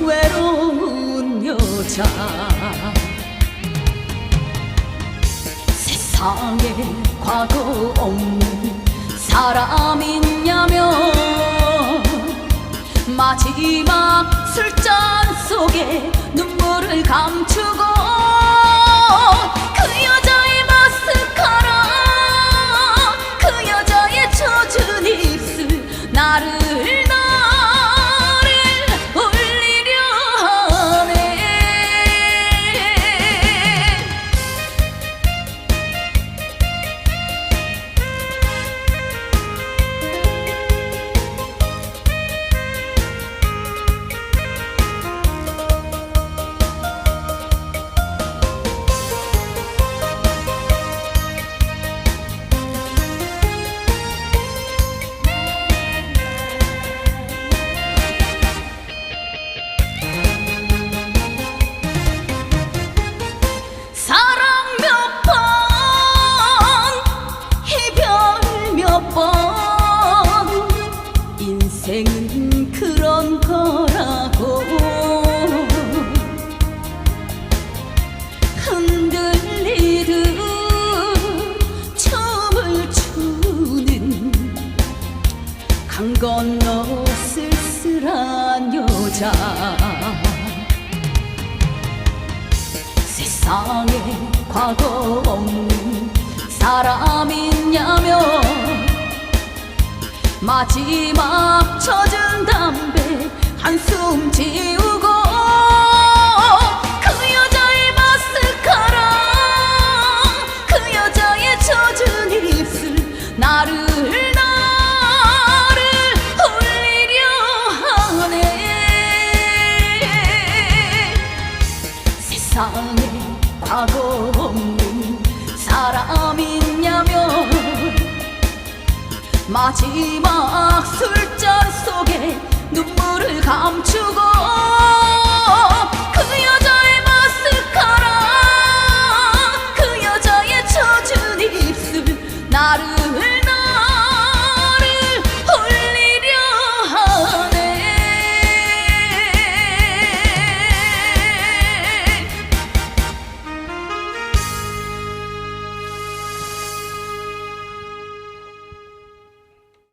외로운 여자. 세상에 과거 없는 사람 있냐면 마지막 술잔 속에 눈물을 감추고 그 여자의 마스카라 그 여자의 젖은 입술 나를 건너 쓸쓸한 여자. 세상에 과거 없는 사람 있냐면 마지막 젖은 담배 한숨 지우고 그 여자의 마스카라 그 여자의 젖은 입술 나를 세상에 과거 없는 사람 있냐면 마지막 술잔 속에 눈물을 감추